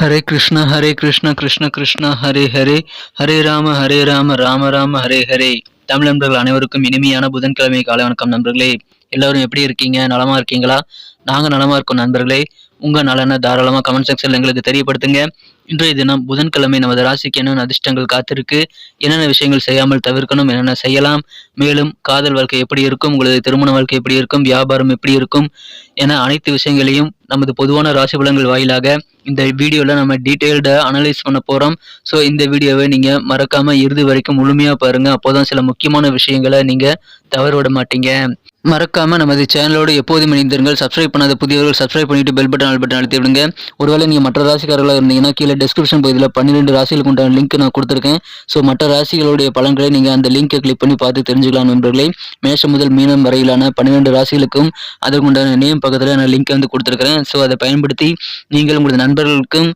ஹரே கிருஷ்ண ஹரே கிருஷ்ண கிருஷ்ண கிருஷ்ண ஹரே ஹரே. ஹரே ராம ஹரே ராம ராம ராம ஹரே ஹரே. தமிழ் நண்பர்கள் அனைவருக்கும் இனிமையான புதன்கிழமை காலை வணக்கம் நண்பர்களே. எல்லாரும் எப்படி இருக்கீங்க? நலமா இருக்கீங்களா? நாங்க நலமா இருக்கோம் நண்பர்களே. உங்க நலனை தாராளமா கமெண்ட் செக்ஷனில் எங்களுக்கு தெரியப்படுத்துங்க. இன்றைய தினம் புதன்கிழமை நமது ராசிக்கு என்னென்ன அதிர்ஷ்டங்கள் காத்திருக்கு என்னென்ன விஷயங்கள் செய்யாமல் தவிர்க்கணும் என்னென்ன செய்யலாம் மேலும் காதல் வாழ்க்கை எப்படி இருக்கும் உங்களது திருமண வாழ்க்கை எப்படி இருக்கும் வியாபாரம் எப்படி இருக்கும் என அனைத்து விஷயங்களையும் நமது பொதுவான ராசி பலன்கள் வாயிலாக இந்த வீடியோவில் நம்ம டீட்டெயில்டாக அனலைஸ் பண்ண போகிறோம் ஸோ இந்த வீடியோவை நீங்கள் மறக்காமல் இறுதி வரைக்கும் முழுமையாக பாருங்கள் அப்போதான் சில முக்கியமான விஷயங்களை நீங்கள் தவற விட மாட்டீங்க. மறக்காம நமது சேனலோடு எப்போதும் இணைந்திருங்கள். சப்ஸ்கிரைப் பண்ணாத புதியவர்கள் சப்ஸ்கிரைப் பண்ணிட்டு பெல் பட்டன் ஆல் பட்டன் அழுத்தி விடுங்க. ஒருவேளை நீங்கள் மற்ற ராசிக்காரர்களாக இருந்தீங்கன்னா கீழே டிஸ்கிரிப்ஷன் பகுதியில் பன்னிரெண்டு ராசிகளுக்கு உண்டான லிங்க் நான் கொடுத்துருக்கேன். ஸோ மற்ற ராசிகளுடைய பலன்களை நீங்கள் அந்த லிங்கை கிளிக் பண்ணி பார்த்து தெரிஞ்சுக்கலாம் நண்பர்களே. மேஷம் முதல் மீனம் வரையிலான பன்னிரெண்டு ராசிகளுக்கும் அதற்குண்டான நேம் பக்கத்தில் நான் லிங்க் வந்து கொடுத்துருக்கிறேன். ஸோ அதை பயன்படுத்தி நீங்கள் உங்களது நண்பர்களுக்கும்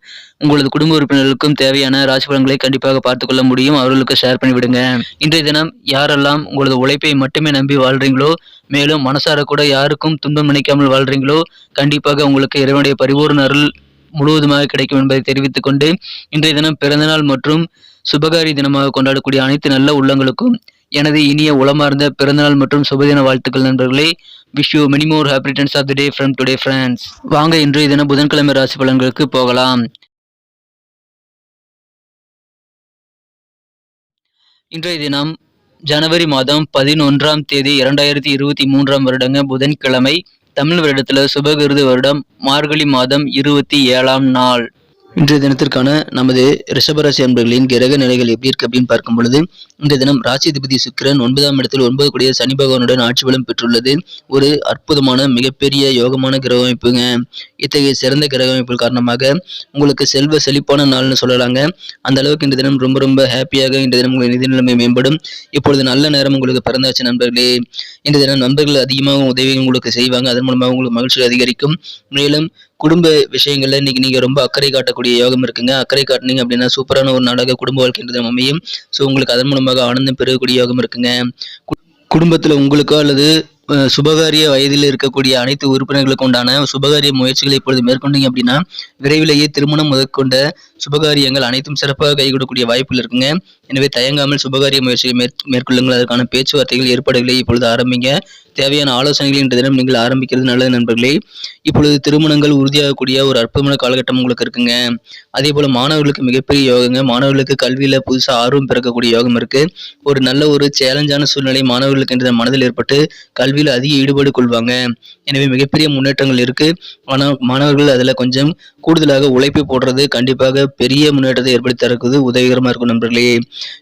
உங்களது குடும்ப உறுப்பினர்களுக்கும் தேவையான ராசி பலன்களை கண்டிப்பாக பார்த்துக்கொள்ள முடியும். அவர்களுக்கு ஷேர் பண்ணிவிடுங்க. இன்றைய தினம் யாரெல்லாம் உங்களது உழைப்பை மட்டுமே நம்பி வாழ்றீங்களோ மேலும் மனசார கூட யாருக்கும் துன்பம் நினைக்காமல் வாழ்றீங்களோ கண்டிப்பாக உங்களுக்கு இறைவனுடைய பரிபூர்ண அருள் முழுவதுமாக கிடைக்கும் என்பதை தெரிவித்துக் கொண்டு இன்றைய தினம் பிறந்தநாள் மற்றும் சுபகாரி தினமாக கொண்டாடக்கூடிய அனைத்து நல்ல உள்ளங்களுக்கும் எனது இனிய உளமார்ந்த பிறந்தநாள் மற்றும் சுபதின வாழ்த்துக்கள் நண்பர்களே. Wish you many more happy returns of the day from today friends வாங்க இன்றைய தினம் புதன்கிழமை ராசி பலன்களுக்கு போகலாம். இன்றைய தினம் ஜனவரி மாதம் பதினொன்றாம் தேதி இரண்டாயிரத்தி இருபத்தி மூன்றாம் வருடங்க புதன்கிழமை தமிழ் வருடத்தில் சுபகிருது வருடம் மார்கழி மாதம் இருபத்தி ஏழாம் நாள். இன்றைய தினத்திற்கான நமது ரிஷபராசி அன்பர்களின் கிரக நிலைகள் எப்படி இருக்கு அப்படின்னு பார்க்கும் பொழுது இன்றைய தினம் ராசிதிபதி சுக்கிரன் ஒன்பதாம் இடத்தில் ஒன்பது கூடிய சனி பகவானுடன் ஆட்சி பலம் பெற்றுள்ளது. ஒரு அற்புதமான மிகப்பெரிய யோகமான கிரக அமைப்புங்க. இத்தகைய சிறந்த கிரக அமைப்பு காரணமாக உங்களுக்கு செல்வ செழிப்பான நாள்னு சொல்லலாங்க. அந்த அளவுக்கு இந்த தினம் ரொம்ப ரொம்ப ஹாப்பியாக இந்த தினம் உங்கள் நிதி நிலைமை மேம்படும். இப்பொழுது நல்ல நேரம் உங்களுக்கு பிறந்தாச்சு நண்பர்களே. இந்த தினம் நண்பர்கள் அதிகமாக உதவி உங்களுக்கு செய்வாங்க. அதன் மூலமாக உங்களுக்கு மகிழ்ச்சி அதிகரிக்கும். மேலும் குடும்ப விஷயங்களில் இன்னைக்கு நீங்கள் ரொம்ப அக்கறை காட்டக்கூடிய யோகம் இருக்குங்க. அக்கறை காட்டினீங்க அப்படின்னா சூப்பரான ஒரு நாளாக குடும்ப வாழ்க்கை தினம் அமையும். ஸோ உங்களுக்கு அதன் மூலமாக ஆனந்தம் பெறக்கூடிய யோகம் இருக்குங்க. குடும்பத்தில் உங்களுக்கோ அல்லது சுபகாரிய வயதில் இருக்கக்கூடிய அனைத்து உறுப்பினர்களுக்கு உண்டான சுபகாரிய முயற்சிகளை இப்பொழுது மேற்கொண்டீங்க அப்படின்னா விரைவிலேயே திருமணம் முதற்கொண்ட சுபகாரியங்கள் அனைத்தும் சிறப்பாக கைகூடக்கூடிய வாய்ப்புகள் இருக்குங்க. எனவே தயங்காமல் சுபகாரிய முயற்சிகளை மேற்கொள்ளுங்கள். அதற்கான பேச்சுவார்த்தைகள் ஏற்பாடுகளை இப்பொழுது ஆரம்பிங்க. தேவையான ஆலோசனைகள் இன்று தினம் நீங்கள் ஆரம்பிக்கிறது நல்லது நண்பர்களே. இப்பொழுது திருமணங்கள் உறுதியாகக்கூடிய ஒரு அற்புதமான காலகட்டம் உங்களுக்கு இருக்குங்க. அதே போல மாணவர்களுக்கு மிகப்பெரிய யோகங்க. மாணவர்களுக்கு கல்வியில புதுசாக ஆர்வம் பிறக்கக்கூடிய யோகம் இருக்கு. ஒரு நல்ல ஒரு சேலஞ்சான சூழ்நிலை மாணவர்களுக்கு இன்று மனதில் ஏற்பட்டு கல்வியில் அதிக ஈடுபாடு கொள்வாங்க. எனவே மிகப்பெரிய முன்னேற்றங்கள் இருக்கு. ஆனால் மாணவர்கள் அதில் கொஞ்சம் கூடுதலாக உழைப்பு போடுறது கண்டிப்பாக பெரிய முன்னேற்றத்தை ஏற்படுத்தி தரக்குது உதவிகரமாக இருக்கும் நண்பர்களே.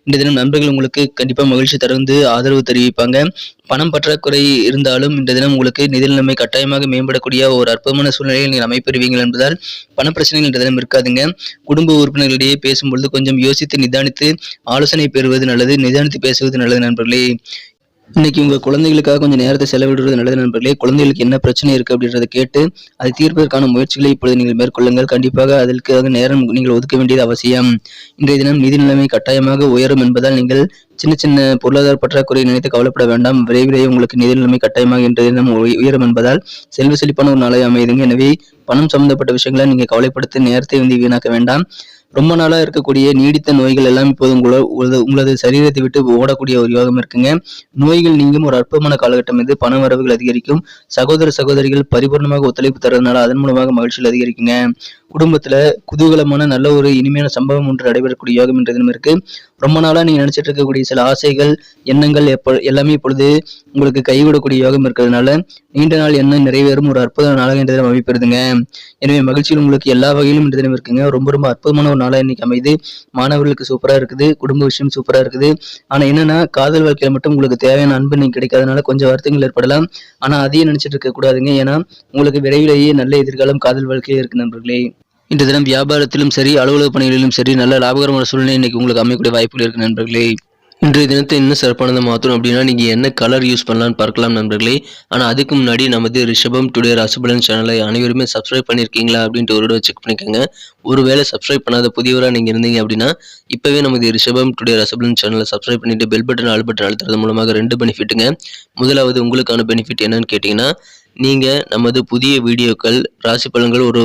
இந்த தினம் நண்பர்கள் உங்களுக்கு கண்டிப்பாக மகிழ்ச்சி தருந்து ஆதரவு தெரிவிப்பாங்க. பணம் பற்றாக்குறை இருந்தாலும் இந்த தினம் உங்களுக்கு நிதி நிலைமை கட்டாயமாக மேம்படக்கூடிய ஒரு அற்புதமான சூழ்நிலையை நீங்கள் அமைப்பெறுவீர்கள் என்பதால் பண பிரச்சனைகள் இந்த தினம் இருக்காதுங்க. குடும்ப உறுப்பினர்களிடையே பேசும்பொழுது கொஞ்சம் யோசித்து நிதானித்து ஆலோசனை பெறுவது நல்லது நிதானித்து பேசுவது நல்லது நண்பர்களே. இன்னைக்கு உங்க குழந்தைகளுக்காக கொஞ்சம் நேரத்தை செலவிடுறது நல்லது நண்பர்களே. குழந்தைகளுக்கு என்ன பிரச்சனை இருக்கு அப்படின்றத கேட்டு அதை தீர்ப்பதற்கான முயற்சிகளை இப்பொழுது நீங்கள் மேற்கொள்ளுங்கள். கண்டிப்பாக அதற்காக நேரம் நீங்கள் ஒதுக்க வேண்டியது அவசியம். இன்றைய தினம் நிதி நிலைமை கட்டாயமாக உயரும் என்பதால் நீங்கள் சின்ன சின்ன பொருளாதார பற்றாக்குறை நினைத்து கவலைப்பட வேண்டாம். விரைவிலேயே உங்களுக்கு நிதி நிலைமை கட்டாயமாக இன்றைய தினம் உயரும் என்பதால் செல்வ செழிப்பான ஒரு நாளை அமையுதுங்க. எனவே பணம் சம்பந்தப்பட்ட விஷயங்களை நீங்க கவலைப்படுத்த நேரத்தை வந்து வீணாக்க வேண்டாம். ரொம்ப நாளாக இருக்கக்கூடிய நீடித்த நோய்கள் எல்லாம் இப்போது உங்கள உங்களது உங்களது சரீரத்தை விட்டு ஓடக்கூடிய ஒரு யோகம் இருக்குங்க. நோய்கள் நீங்கும் ஒரு அற்புதமான காலகட்டம் இது. பண வரவுகள் அதிகரிக்கும். சகோதர சகோதரிகள் பரிபூர்ணமாக ஒத்துழைப்பு தரதுனால அதன் மூலமாக மகிழ்ச்சியில் அதிகரிக்குங்க. குடும்பத்தில் குதூகலமான நல்ல ஒரு இனிமையான சம்பவம் ஒன்று நடைபெறக்கூடிய யோகம் என்ற தினம் இருக்கு. ரொம்ப நாளாக நீங்கள் நினச்சிட்டு இருக்கக்கூடிய சில ஆசைகள் எண்ணங்கள் எப்போ எல்லாமே இப்பொழுது உங்களுக்கு கைவிடக்கூடிய யோகம் இருக்கிறதுனால நீண்ட நாள் எண்ணம் நிறைவேறும். ஒரு அற்புதமான நாளாக இந்த தினம் அமைப்பிருதுங்க எனவே மகிழ்ச்சியில் உங்களுக்கு எல்லா வகையிலும் இந்த தினம் இருக்குங்க. ரொம்ப ரொம்ப அற்புதமான ஒரு நாளாக இன்னைக்கு அமைது மாணவர்களுக்கு சூப்பராக இருக்குது. குடும்ப விஷயம் சூப்பராக இருக்குது. ஆனால் என்னன்னா காதல் வாழ்க்கையில் மட்டும் உங்களுக்கு தேவையான அன்பு நீங்க கிடைக்காதனால கொஞ்சம் வருத்தங்கள் ஏற்படலாம். ஆனால் அதையும் நினச்சிட்டு இருக்கக்கூடாதுங்க ஏன்னா உங்களுக்கு விரைவிலேயே நல்ல எதிர்காலம் காதல் வாழ்க்கையில இருக்கு நண்பர்களே. இன்று தினம் வியாபாரத்திலும் சரி அலுவலக பணிகளிலும் சரி நல்ல லாபகரமான சூழ்நிலை இன்னைக்கு உங்களுக்கு அமையக்கூடிய வாய்ப்புகள் இருக்கு நண்பர்களே. இன்றைய தினத்தை இன்னும் சிறப்பானதை மாற்றணும் அப்படின்னா நீங்கள் என்ன கலர் யூஸ் பண்ணலாம்னு பார்க்கலாம் நண்பர்களே. ஆனால் அதுக்கு முன்னாடி நமது ரிஷபம் டுடே ராசிபலன் சேனலை அனைவருமே சப்ஸ்கிரைப் பண்ணியிருக்கீங்களா அப்படின்ட்டு ஒரு தடவை செக் பண்ணிக்கோங்க. ஒருவேளை சப்ஸ்கிரைப் பண்ணாத புதியவராக நீங்கள் இருந்தீங்க அப்படின்னா இப்போவே நமது ரிஷபம் டுடே ரசபலன் சேனலை சப்ஸ்கிரைப் பண்ணிட்டு பெல் பட்டன் ஆல் பட்டன் அழுத்துறது மூலமாக ரெண்டு பெனிஃபிட்டுங்க முதலாவது உங்களுக்கான பெனிஃபிட் என்னன்னு கேட்டிங்கன்னா நீங்கள் நமது புதிய வீடியோக்கள் ராசி பலன்கள் ஒரு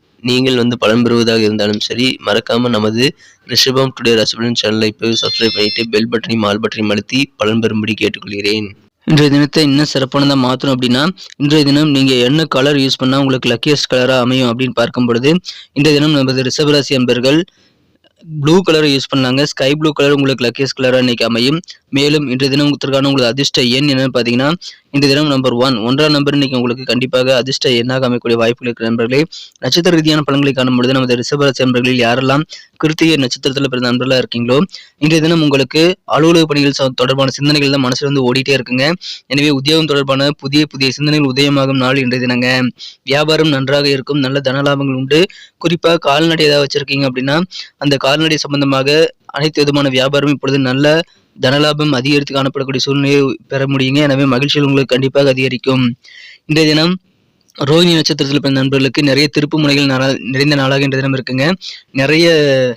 நீங்கள் வந்து பலன் பெறுவதாக இருந்தாலும் சரி மறக்காமல் நமது ரிஷபம் டுடே ரசபலன் சேனலை இப்போ சப்ஸ்கிரைப் பண்ணிவிட்டு பெல் பட்டனையும் ஆல் பட்டனையும் அழுத்தி பலன் பெறும்படி கேட்டுக்கொள்கிறேன். இன்றைய தினத்தை இன்னும் சிறப்பானதாக மாற்றணும் அப்படின்னா இன்றைய தினம் நீங்கள் என்ன கலர் யூஸ் பண்ணால் உங்களுக்கு லக்கியஸ்ட் கலராக அமையும் அப்படின்னு பார்க்கும் பொழுது இன்றைய தினம் நமது ரிஷபராசி அன்பர்கள் ப்ளூ கலர் யூஸ் பண்ணாங்க. ஸ்கை ப்ளூ கலர் உங்களுக்கு லக்கியஸ்ட் கலராக இன்றைக்கி அமையும். மேலும் இன்றைய தினம் உங்களுக்கான உங்களுக்கு அதிர்ஷ்ட எண் என்னென்னு பார்த்தீங்கன்னா இந்த தினம் நம்பர் ஒன் ஒன்றாம் நம்பர் இன்றைக்கி உங்களுக்கு கண்டிப்பாக அதிர்ஷ்ட எண்ணாக அமைக்கக்கூடிய வாய்ப்புகள் இருக்கிற நண்பர்களே. நட்சத்திர ரீதியான பலன்களை காணும் பொழுது நமது ரிஷபராசி நண்பர்களில் யாரெல்லாம் கிருத்திகை நட்சத்திரத்தில் பிறந்த நண்பர்களாக இருக்கீங்களோ இன்றைய தினம் உங்களுக்கு அலுவலக பணிகள் தொடர்பான சிந்தனைகள் தான் மனசுல வந்து ஓடிட்டே இருக்குங்க. எனவே உத்தியோகம் தொடர்பான புதிய புதிய சிந்தனைகள் உதயமாகும் நாள் இன்றைய தினங்க. வியாபாரம் நன்றாக இருக்கும். நல்ல தன லாபங்கள் உண்டு. குறிப்பாக கால்நடை ஏதாவது வச்சிருக்கீங்க அப்படின்னா அந்த கால்நடை சம்பந்தமாக அனைத்து விதமான வியாபாரமும் இப்பொழுது நல்ல தனலாபம் அதிகரித்து காணப்படக்கூடிய சூழ்நிலையை பெற முடியுங்க. எனவே மகிழ்ச்சிகள் உங்களுக்கு கண்டிப்பாக அதிகரிக்கும். இன்றைய தினம் ரோஹிணி நட்சத்திரத்தில் பிறந்த நண்பர்களுக்கு நிறைய திருப்பு முனைகள் நாளா- நிறைந்த நாளாக இன்றைய தினம் இருக்குங்க. நிறைய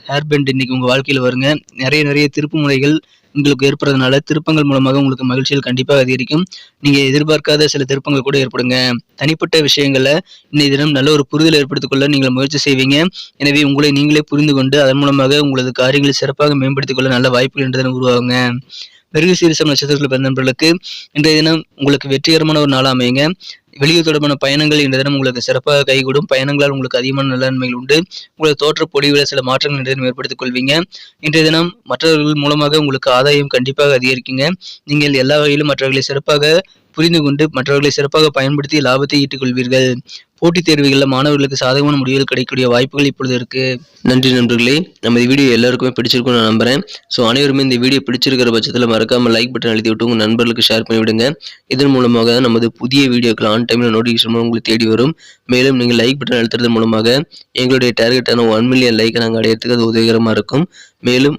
ஹேர் பெண்ட் இன்னைக்கு உங்க வாழ்க்கையில் வருங்க. நிறைய நிறைய திருப்பு முனைகள் உங்களுக்கு ஏற்படுறதுனால திருப்பங்கள் மூலமாக உங்களுக்கு மகிழ்ச்சியில் கண்டிப்பாக அதிகரிக்கும். நீங்க எதிர்பார்க்காத சில திருப்பங்கள் கூட ஏற்படுங்க. தனிப்பட்ட விஷயங்கள்ல இன்னைய தினம் நல்ல ஒரு புரிதல் ஏற்படுத்திக் கொள்ள நீங்கள் முயற்சி செய்வீங்க. எனவே உங்களை நீங்களே புரிந்து கொண்டு அதன் மூலமாக உங்களது காரியங்களை சிறப்பாக மேம்படுத்திக் கொள்ள நல்ல வாய்ப்புகள் என்று உருவாகுங்க. மிருகசீரிசம் நட்சத்திரத்தில் பிறந்த நண்பர்களுக்கு இன்றைய தினம் உங்களுக்கு வெற்றிகரமான ஒரு நாளாக அமையுங்க. வெளியூர் தொடர்பான பயணங்கள் இந்த தினம் உங்களுக்கு சிறப்பாக கைகூடும். பயணங்களால் உங்களுக்கு அதிகமான நல்ல நன்மைகள் உண்டு. உங்களுக்கு தோற்ற பொடிவில் சில மாற்றங்கள் இன்றைய தினம் ஏற்படுத்திக் கொள்வீங்க இன்றைய தினம் மற்றவர்கள் மூலமாக உங்களுக்கு ஆதாயம் கண்டிப்பாக அதிகரிக்குங்க. நீங்கள் எல்லா வகையிலும் மற்றவர்களை சிறப்பாக புரிந்து கொண்டு மற்றவர்களை சிறப்பாக பயன்படுத்தி லாபத்தை ஈட்டுக்கொள்வீர்கள். போட்டித் தேர்வுகளில் மாணவர்களுக்கு சாதகமான முடிவுகள் கிடைக்கக்கூடிய வாய்ப்புகள் இப்பொழுது இருக்கு. நன்றி நண்பர்களே. நம்ம இந்த வீடியோ எல்லாருக்குமே பிடிச்சிருக்கும்னு நான் நம்புறேன். ஸோ அனைவருமே இந்த வீடியோ பிடிச்சிருக்கிற பட்சத்தில் மறக்காம லைக் பட்டன் அழுத்தி விட்டு உங்கள் நண்பர்களுக்கு ஷேர் பண்ணி விடுங்க இதன் மூலமாக நமது புதிய வீடியோக்கள் ஆன் டைமில் நோட்டிஃபிகேஷன் உங்களுக்கு தேடி வரும். மேலும் நீங்கள் லைக் பட்டன் அழுத்துறது மூலமாக எங்களுடைய டார்கெட்டான ஒன் மில்லியன் லைக்கை நாங்கள் அடையிறதுக்கு அது உதவிகரமாக இருக்கும். மேலும்